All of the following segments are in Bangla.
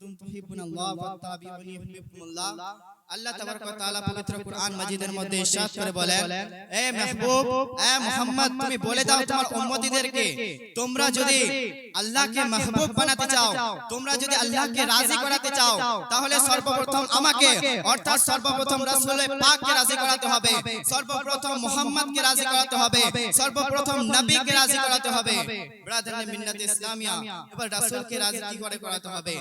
কুনতুম তুহিব্বুনাল্লাহ ফাত্তাবিউনি ইউহিব্বুকুমুল্লাহ আল্লাহ তাবারক ওয়া তাআলা পবিত্র কুরআন মাজিদের মধ্যে ইরশাদ করে বলেন এ মাহবুব এ মুহাম্মদ তুমি বলে দাও তোমার উম্মতিদেরকে তোমরা যদি আল্লাহকে মাহবুব বানাতে চাও তোমরা যদি আল্লাহকে রাজি করাতে চাও তাহলে সর্বপ্রথম আমাকে অর্থাৎ সর্বপ্রথম রাসূল পাককে রাজি করাতে হবে সর্বপ্রথম মুহাম্মদকে রাজি করাতে হবে সর্বপ্রথম নবীকে রাজি করাতে হবে ব্রাদার মিন্নাত ইসলামিয়া এবার রাসূলকে রাজি কি করে করাতে হবে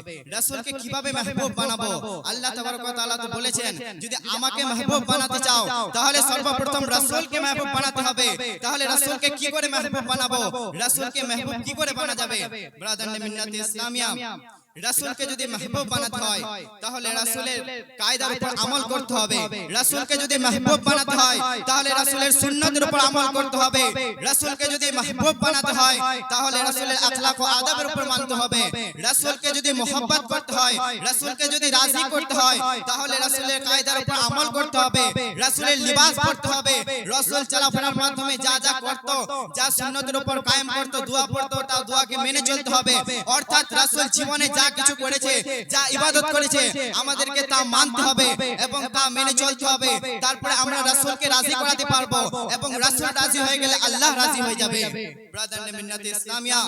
রাসূলকে কীভাবে মাহবুব বানাবো? আল্লাহ তাবারক ওয়া তাআলা তো বলেছেন যদি আমাকে মাহবুব বানাতে চাও তাহলে সর্বপ্রথম রাসূলকে মাহবুব বানাতে হবে। তাহলে রাসূলকে কি করে মাহবুব বানাবো? রাসূলকে মাহবুব কি করে বানা যাবে ব্রাদার মিন্নাত ইসলামিয়া। রাসূলকে যদি মাহবুব বানাতে হয় তাহলে রাসূলের কায়দার উপর আমল করতে হবে। রাসূলকে যদি মাহবুব বানাতে হয় তাহলে রাসূলের সুন্নতের উপর আমল করতে হবে। রাসূলকে যদি মাহবুব বানাতে হয় তাহলে রাসূলের আখলাক ও আদবের উপর মানতে হবে। রাসূলকে যদি মোহাব্বত করতে হয় রাসূলকে যদি রাজি করতে হয় তাহলে রাসূলের কায়দার উপর আমল করতে হবে। রাসূলের লিবাস পড়তে হবে। রাসূল চলাফেরার মাধ্যমে যা যা করত যা সুন্নতের উপর কায়েম করত দোয়া পড়ত তা দোয়াকে মেনে চলতে হবে অর্থাৎ রাসূল জীবনে যা কিছু করেছে যা ইবাদত করেছে আমাদেরকে তা মানতে হবে এবং তা মেনে চলতে হবে। তারপরে আমরা রাসূলকে রাজি করাতে পারব এবং রাসূল রাজি হয়ে গেলে আল্লাহ রাজি হয়ে যাবে। ব্রাদার নেমিনাতে ইসলামিয়া।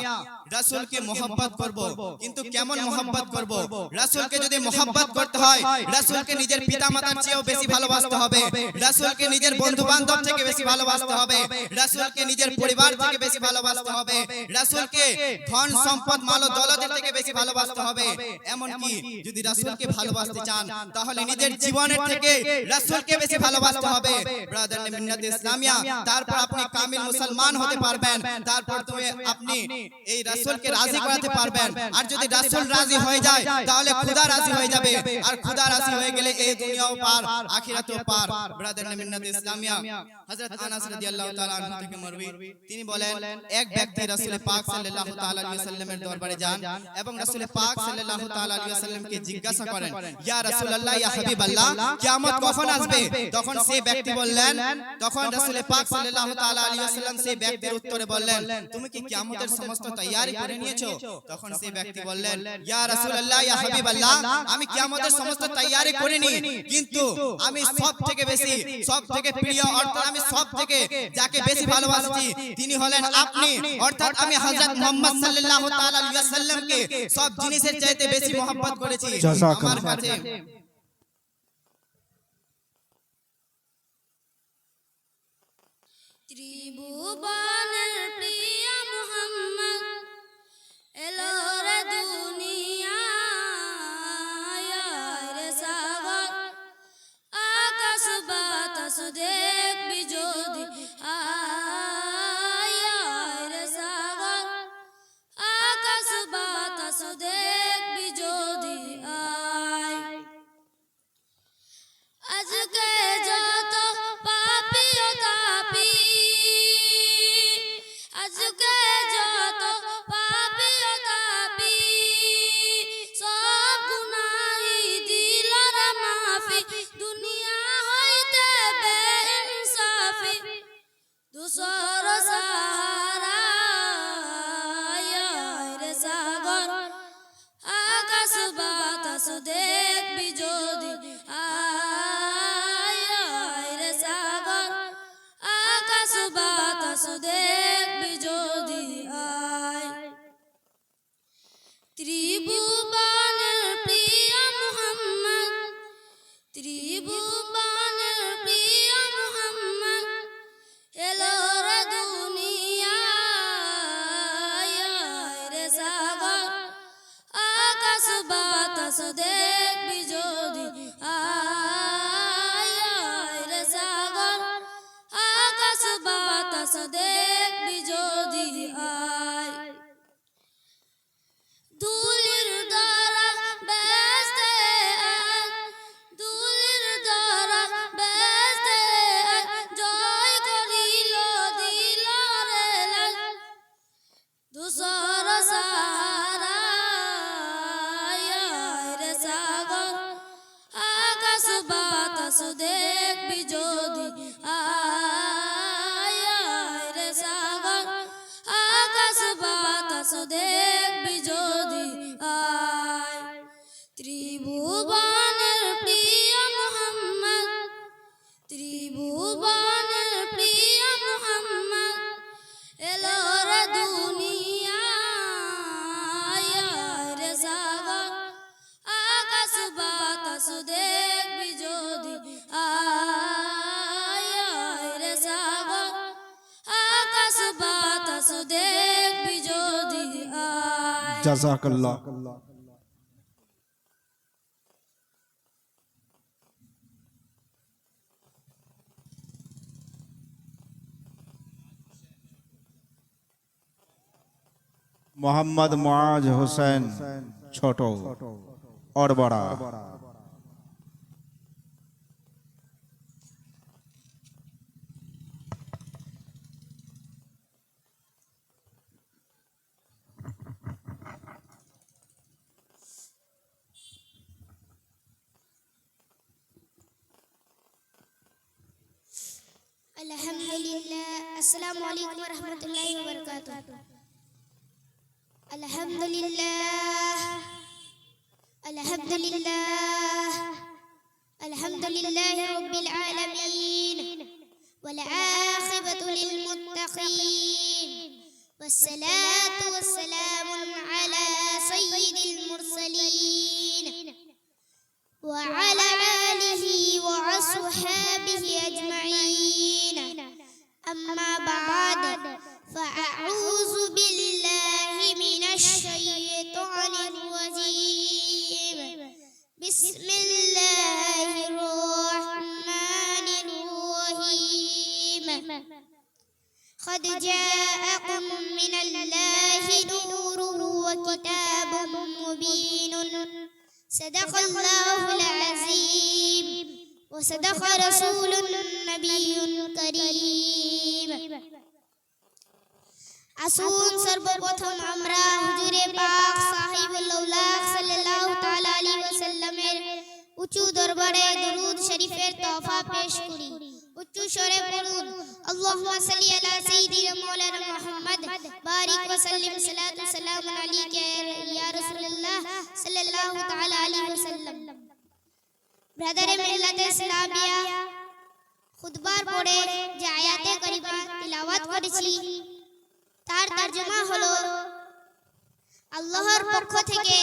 রাসূলকে মোহাব্বত করব। কিন্তু কেমন মোহাব্বত করব? রাসূলকে যদি মোহাব্বত করতে হয় রাসূলকে নিজের পিতামাতার চেয়েও বেশি ভালোবাসতে হবে। রাসূলকে নিজের বন্ধু বান্ধব থেকে বেশি ভালোবাসতে হবে। রাসূলকে নিজের পরিবার থেকে বেশি ভালোবাসতে হবে। রাসূলকে ধন সম্পদ মাল দৌলতের থেকে বেশি ভালোবাসতে হবে। এমন কি যদি রাসূলকে ভালোবাসতে চান তাহলে নিজের জীবনের থেকে রাসূলকে বেশি ভালোবাসতে হবে। ব্রাদার মিন্নাত ইসলামিয়া তারপর আপনি কামিল মুসলমান হতে পারবেন তারপর তুমি আপনি এই রাসূলকে রাজি করাতে পারবেন। আর যদি রাসূল রাজি হয়ে যায় তাহলে খোদা রাজি হয়ে যাবে। আর খোদা রাজি হয়ে গেলে এই দুনিয়াও পার আখিরাতও পার। ব্রাদার মিন্নাত ইসলামিয়া। হযরত আনাস রাদিয়াল্লাহু তাআলা আনহু থেকে মারবি। তিনি বলেন এক ব্যক্তি রাসূল পাক সাল্লাল্লাহু তাআলা আলাইহি ওয়াসাল্লামের দরবারে যান এবং রাসূল পাক সাল্লাল্লাহু তাআলা আলাইহি ওয়াসাল্লামকে জিজ্ঞাসা করেন ইয়া রাসূলুল্লাহ ইয়া হাবিবাল্লাহ? কিয়ামত কখন আসবে? তখন সেই ব্যক্তি বললেন তখন রাসূল পাক সাল্লাল্লাহু তাআলা আলাইহি ওয়াসাল্লাম সেই ব্যক্তির উত্তরে বললেন তুমি কি কিয়ামতের সমস্ত তৈয়ারি করে নিয়েছো? তখন সেই ব্যক্তি বললেন ইয়া রাসূলুল্লাহ ইয়া হাবিবাল্লাহ আমি কিয়ামতের সমস্ত তৈয়ারি করিনি কিন্তু আমি সব থেকে বেশি সব থেকে প্রিয় অর্থাৎ আমি সব থেকে যাকে বেশি ভালোবাসি তিনি হলেন আপনি। অর্থাৎ আমি হযরত মুহাম্মদ সাল্লাল্লাহু তাআলা আলাইহি ওয়াসাল্লামকে সব জিনিসের চাইতে বেশি mohabbat করেছি। আমার কাছে। ত্রিভুবনের passant des জাজাকাল্লাহ মোহাম্মদ মাজ হোসেন ছোট और আলহামদুলিল্লাহ আসসালামু আলাইকুম রহমতুল্লাহি ওয়া বারাকাতুহু আলহামদুলিল্লাহ আলহামদুলিল্লাহ আলহামদুলিল্লাহি রাব্বিল আলামিন ওয়াল আখিবাতু লিল মুত্তাকিন والصلاة والسلام على سيد المرسلين قد جاءكم من الله نور وكتاب مبين صدق الله العظيم وصدق رسول النبي الكريم আসুন সর্বপ্রথম আমরা হুজুরে পাক সাহিবুল্লাহ সাল্লাল্লাহু তাআলা আলাইহি ওয়াসাল্লামের উঁচু দরবারে দরুদ শরীফের তোহফা পেশ করি উচ্চ স্বরে পড়ুন। আল্লাহুম্মা সাল্লি আলা সাইয়্যিদিনা মাওলানা মুহাম্মদ। বারিক ওয়া সাল্লিম। সালাতু সালাম আলাইকা ইয়া রাসূলুল্লাহ সাল্লাল্লাহু তাআলা আলাইহি ওয়াসাল্লাম। ব্রাদারে মিল্লাতে ইসলামিয়া, খুতবার পড়ে যে আয়াতে করিমা তিলাওয়াত করেছি, তার তর্জমা হলো, আল্লাহর পক্ষ থেকে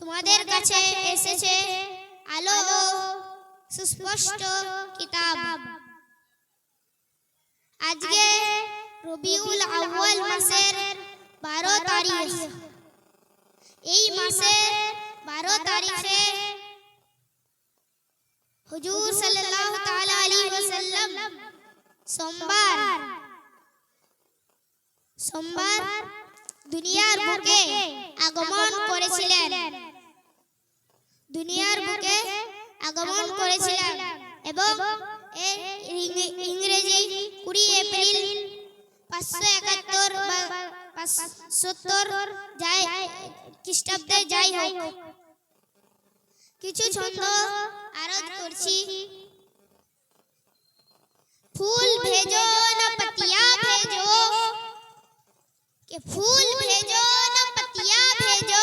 তোমাদের কাছে এসেছে আলো সুস্পষ্ট কিতাব। আজকে রবিউল আউয়াল মাসের বারো তারিখ। এই মাসের বারো তারিখে হুজুর সাল্লাল্লাহু তাআলা আলাইহি ওয়াসাল্লাম সোমবার। সোমবার দুনিয়ার বুকে আগমন করেছিলেন। দুনিয়ার বুকে আগমন করেছিলাম। এবং ইংরেজি কুড়ি এপ্রিল পাঁচশো একাত্তর সত্তর যাই খ্রিস্টাব্দে যাই হোক। কিছু ছন্দ আরোদ করছি। ফুল ভেজো না পাতিয়া ভেজো। কে ফুল ভেজো না পাতিয়া ভেজো?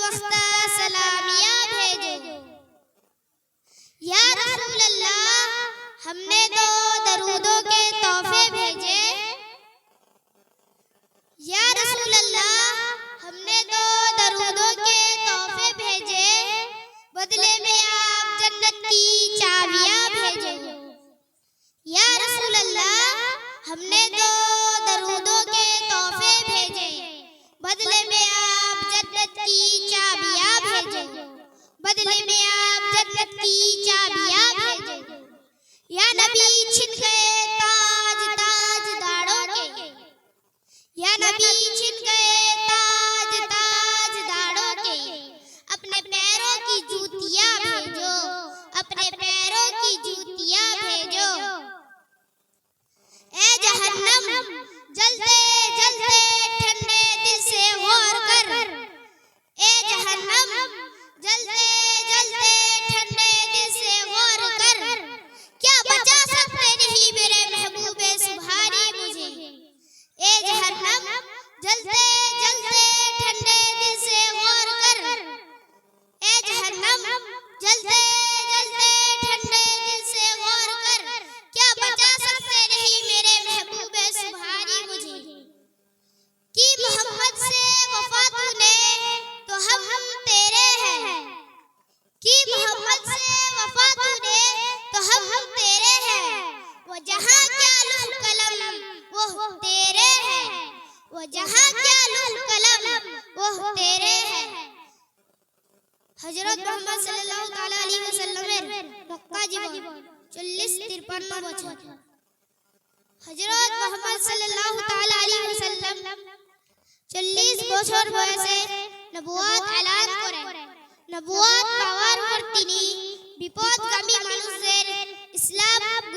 وسطی سلامیہ بھیجو یا رسول اللہ، ہم نے دو درودوں کے تحفے بھیجے۔ یا رسول اللہ، ہم نے دو درودوں کے تحفے بھیجے۔ بدلے میں آپ جنت کی چابیاں یا رسول اللہ، ہم نے دو درودوں کے تحفے بھیجے۔ بدلے میں کی چابیاں بھیجیں بدلے میں آپ جنت کی چابیاں یا نبی چھن گئے تاج تاج داروں کے یا نبی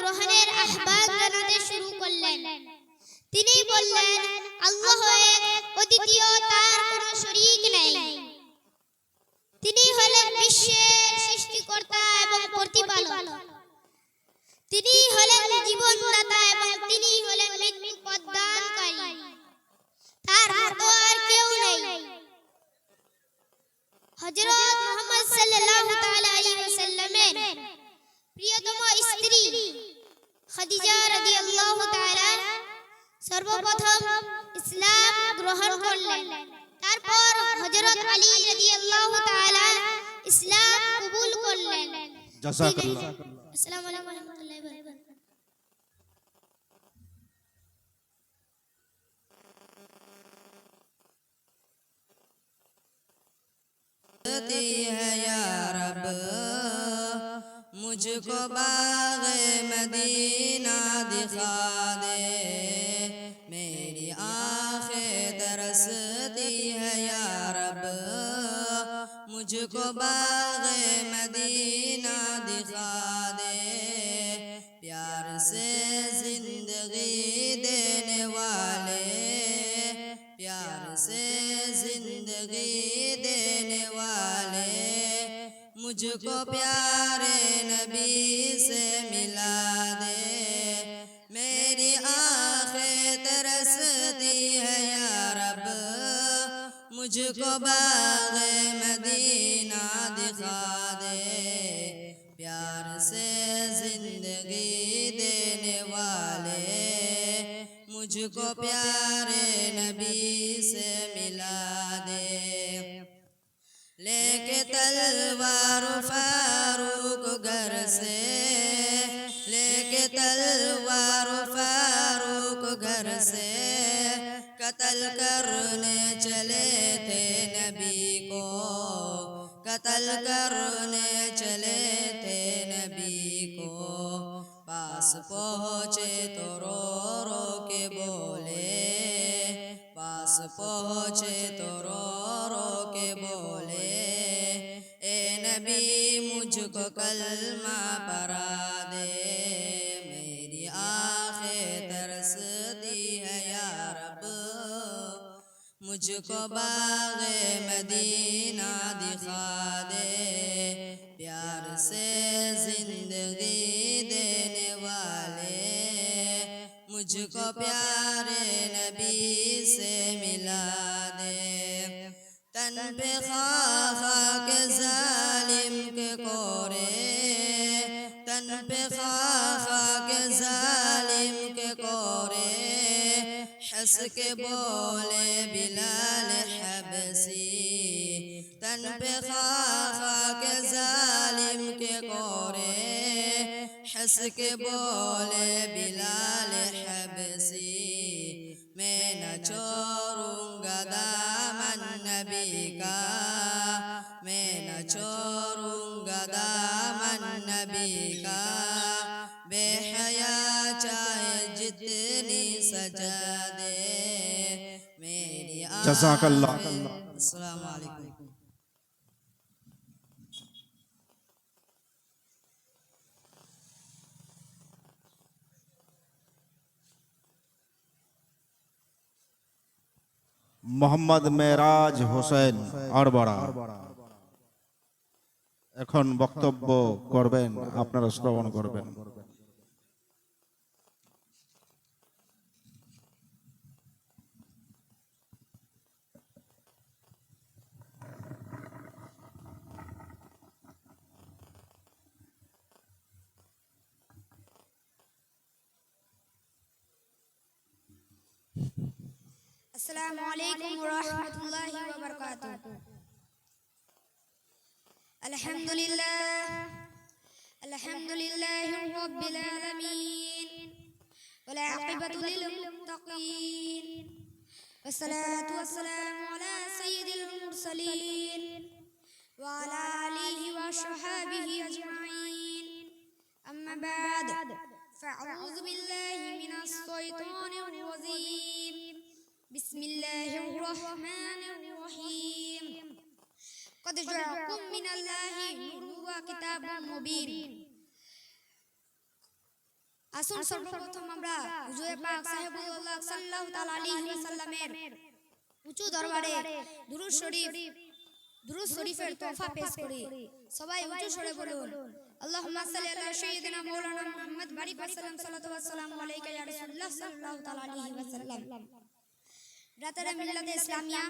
গ্রহণের আহ্বান জানাতে শুরু করলেন। তিনি বললেন, আল্লাহ অদ্বিতীয়, তার কোনো শরীক নেই। তিনি হলেন বিশ্বের সৃষ্টিকর্তা এবং প্রতিপালক। তিনি হলেন এবং তিনি হলেন মৃত্যু প্রদানকারী তার আর কেউ নেই। হযরত মুহাম্মদ সাল্লাল্লাহু তাআলা আলাইহি ওয়াসাল্লামের প্রিয়তম স্ত্রী খাদিজা রাদিয়াল্লাহু তাআলা সর্বপ্রথম ইসলাম গ্রহণ করলেন তারপর হযরত আলী রাদিয়াল্লাহু তাআলা ইসলাম কবুল করলেন জাযাকাল্লাহ আসসালামু আলাইকুম ওয়া রাহমাতুল্লাহি ওয়া বারাকাতুহু दी है مجھ کو باغ مدینہ دکھا دے۔ میری آنکھیں ترستی ہے یا رب۔ مجھ کو باغ مدینہ دکھا دے۔ پیار سے زندگی دینے والے۔ پیار سے زندگی دینے والے۔ مجھ کو پیارے کو باغ مدینہ دکھا دے۔ پیار سے زندگی دینے والے۔ مجھ کو پیارے نبی سے ملا دے۔ لے کے تلوار فاروق گھر سے۔ لے کے تلوار فاروق گھر سے۔ कत्ल करने चले थे नबी को कत्ल करने चले थे नबी को पास पहुँचे तो रो रो के बोले पास पहुँचे तो रो रो के बोले ए नबी मुझको कलमा کو باغ مدینہ دکھا دے پیار سے زندگی دینے والے مجھ کو پیارے نبی سے ملا دے تن پہ خواہ کے ظالم کے کورے تن پہ خواہ کے ظالم کے کورے ہنس کے بولے بلال حبسی، تن پہ خاخا کے ظالم کے کورے حس کے بولے بلال حبسی، میں نہ چوروں گا دامن نبی کا، میں نہ چوروں گا دامن نبی کا، بے حیا چاہے جتنی سجا জাজাকাল্লাহ আসসালামু আলাইকুম মোহাম্মদ মেরাজ হোসেন আরবারা। এখন বক্তব্য করবেন আপনারা শ্রবণ করবেন। السلام عليكم ورحمة الله وبركاته. الحمد لله الحمد لله رب العالمين والعاقبة للمتقين والصلاة والسلام على سيد المرسلين وعلى آله وصحابه أجمعين. أما بعد فأعوذ بالله من الشيطان الرجيم. بسم الله الرحمن الرحيم قد جاءكم من الله نور وكتاب مبين আসুন সর্বপ্রথম আমরা হুজুরে পাক সাহেবুল্লাহ সাল্লাল্লাহু তাআলা আলাইহি ওয়াসাল্লামের উঁচু দরবারে দুরূদ শরীফ দুরূদ শরীফের তোহফা পেশ করি সবাই উঁচু স্বরে বলুন আল্লাহুম্মা সাল্লি আলা সাইয়্যিদিনা মাওলানা মুহাম্মদ বারিক ওয়া সাল্লাম সাল্লাতু ওয়া সালামু আলাইকা ইয়া রাসূলুল্লাহ সাল্লাল্লাহু তাআলা আলাইহি ওয়াসাল্লাম রাতারে মিল্লাতে ইসলামিয়া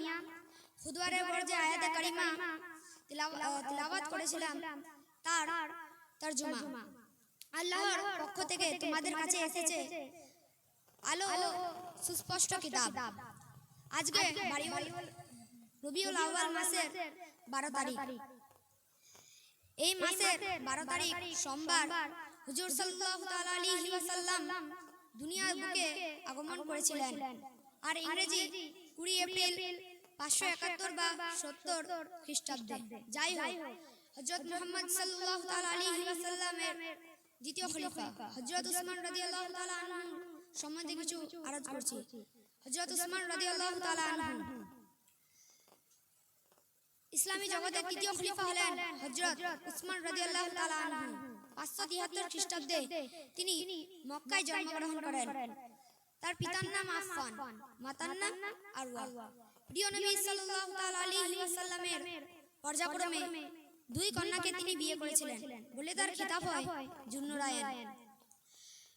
খুদওয়ারে পর যে আয়াতে কারিমা তিলাওয়াত তিলাওয়াত করেছিলাম তার তরজমা। আল্লাহর পক্ষ থেকে তোমাদের কাছে এসেছে আলো সুস্পষ্ট কিতাব। আজকে রবিউল আউয়াল মাসের বারো তারিখ। এই মাসের বারো তারিখ সোমবার হুজুর সাল্লাল্লাহু তাআলা আলাইহি ওয়াসাল্লাম দুনিয়ার বুকে আগমন করেছিলেন। আর ইংরেজি কুড়ি এপ্রিল পাঁচশো একাত্তর বা সত্তর খ্রিস্টাব্দে। যাই হোক হজরত মোহাম্মদ তাআলা আলাইহি দ্বিতীয় খলিফা। হযরত উসমান তাআলা আনহু সম্বন্ধে কিছু আরজ করছি। হযরত উসমান তাআলা আনহু। ইসলামী জগতের তৃতীয় খলিফা হলেন হযরত উসমান রাদিয়াল্লাহু তাআলা আনহু। 573 খ্রিস্টাব্দে তিনি মক্কায় জন্মগ্রহণ করেন। তার পিতার নাম আফফান মাতার নাম আরওয়া। প্রিয় নবী সাল্লাল্লাহু তাআলা আলাইহি ওয়াসাল্লামের পর্যায়ক্রমে দুই কন্যাকে তিনি বিয়ে করেছিলেন। বলে তার খিতাব হয় জুন্নুরায়ন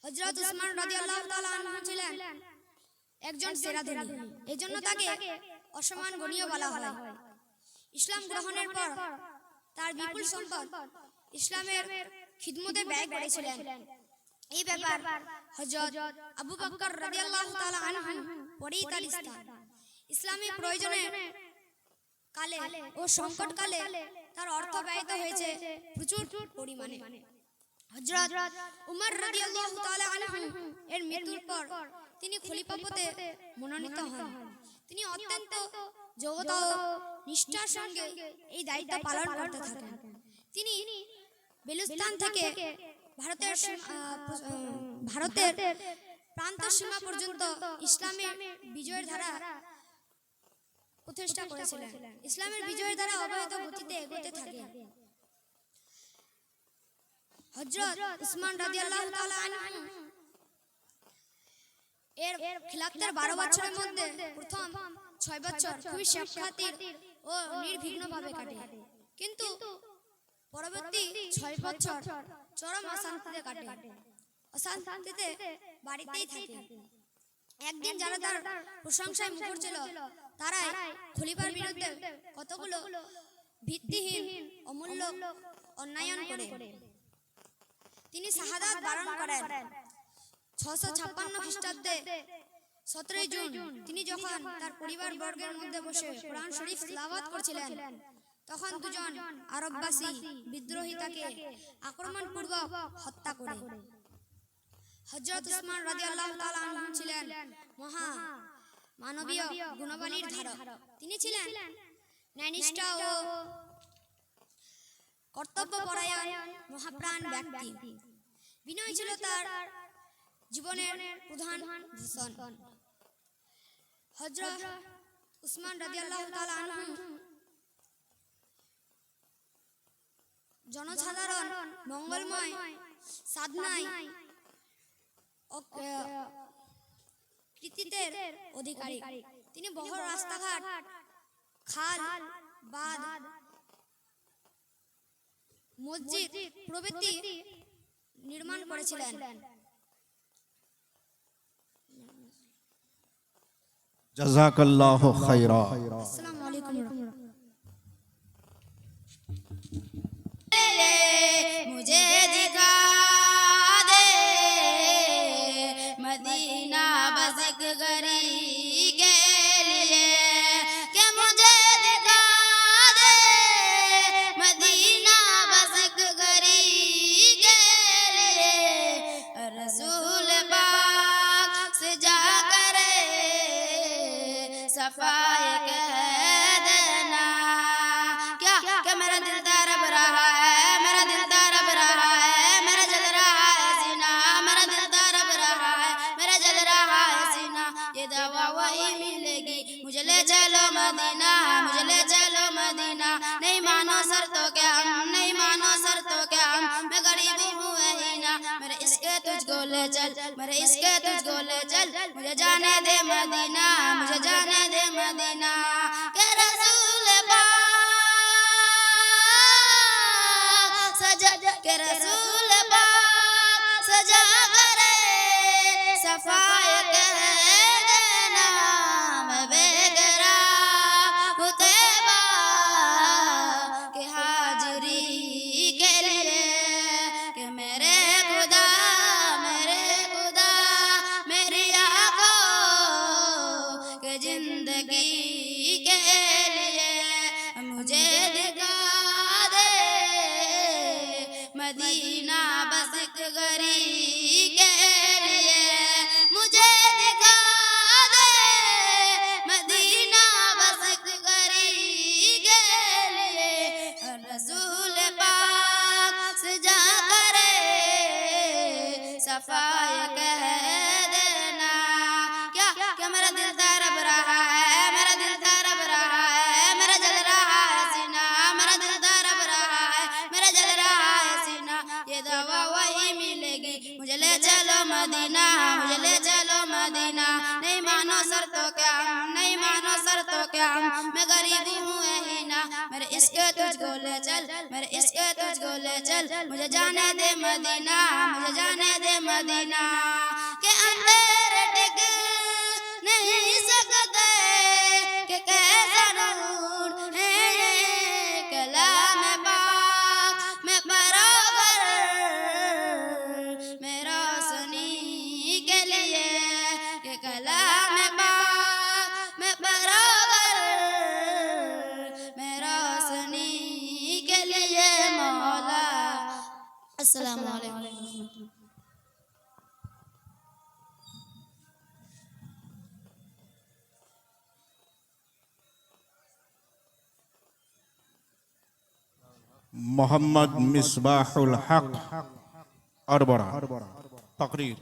হযরত উসমান রাদিয়াল্লাহু তাআলা আনহু ছিলেন একজন সেরা ধনী এজন্য তাকে অসমান গণীয় বলা হয়। ইসলাম গ্রহণের পর তার বিপুল সম্পদ ইসলামের খিদমতে ব্যয় করেছিলেন। এই ব্যাপার আবু বকর রাদিয়াল্লাহু তাআলা আনহু তার স্থান। ইসলামী প্রয়োজনে কালে ও সংকট কালে তার অর্থ ব্যয়িত হয়েছে প্রচুর পরিমাণে। হযরত উমর রাদিয়াল্লাহু তাআলা আনহু এর মৃত্যুর পর তিনি খলিফা মনোনীত হন। তিনি অত্যন্ত যোগ্যতা ও নিষ্ঠার সঙ্গে এই দায়িত্ব পালন করতে থাকেন। তিনি বেলুস্তান থেকে ভারতের ভারতের প্রান্ত সীমা পর্যন্ত ইসলামের বিজয়ের ধারা প্রতিষ্ঠা করেছিলেন। ইসলামের বিজয়ের দ্বারা অব্যাহত গতিতে এগোতে থাকে। হযরত উসমান রাদিয়াল্লাহু তাআলা আনহু। এর খিলাফতের 12 বছরের মধ্যে প্রথম 6 বছর খুবই সাক্ষাতির ও নির্বিঘ্নভাবে কাটে। কিন্তু পরবর্তী 6 বছর চরম অশান্তিতে কাটে। অশান্তিতে বাড়িতেই থাকে। একদিন যারা তার প্রশংসায় মুখর ছিল তারাই খলিফার বিরুদ্ধে কতগুলো ভিত্তিহীন অমূল্য অন্যায়ন করে। তিনি শাহাদাত বারণ করেন। ছশো ছাপ্পান্ন খ্রিস্টাব্দে সতেরোই জুন তিনি যখন তার পরিবার বর্গের মধ্যে বসে কোরআন শরীফ তিলাওয়াত করছিলেন তখন দুজন আরববাসী বিদ্রোহী তাকে আক্রমণপূর্বক হত্যা করে। হযরত উসমান রাদিয়াল্লাহু তাআলা আনহু ছিলেন মহা মানবীয় গুণাবলীর ধারক। তিনি ছিলেন ন্যায়নিষ্ঠা ও কর্তব্যপরায়ণ মহাপ্রাণ ব্যক্তি। বিনয় ছিল তার জীবনের প্রধান ভূষণ। হযরত উসমান রাদিয়াল্লাহু তাআলা আনহু জনসাধারণ মঙ্গলময় সাধনায় কৃতিত্বের অধিকারী। তিনি বহু রাস্তাঘাট খাল বাঁধ মসজিদ প্রভৃতি নির্মাণ করেছিলেন। জাজাকাল্লাহ খাইরা আসসালামু আলাইকুম। لے مجھے دکھا دے۔ مدینہ بسک کے مجھے دکھا دے۔ مدینہ بسک رسول جا لے چل مرے اس کے تجھ کو لے چل۔ مجھے جانے دے مدینہ، مجھے جانے دے مدینہ۔ کہ رسول پاک، سجد، کہ رسول مصطفیٰ کہہ دینا۔ کیا کیا میرا دل تڑپ رہا ہے؟ میرا دل تڑپ رہا ہے۔ میرا جل رہا ہے سینہ میرا دل تڑپ رہا ہے۔ میرا جل رہا ہے سینہ یہ دوا وہی ملے گی۔ مجھے لے چلو مدینہ۔ مجھے لے چلو مدینہ۔ نہیں مانو سر تو کیا نہیں مانو سر تو کیا میں غریب ہوں اس کے تجھ کو لے چل، میرے اس کے تجھ کو لے چل، مجھے جانے دے مدینہ، مجھے جانے دے مدینہ۔ মোহাম্মদ মিসবাহুল হক অরবরা তকরির।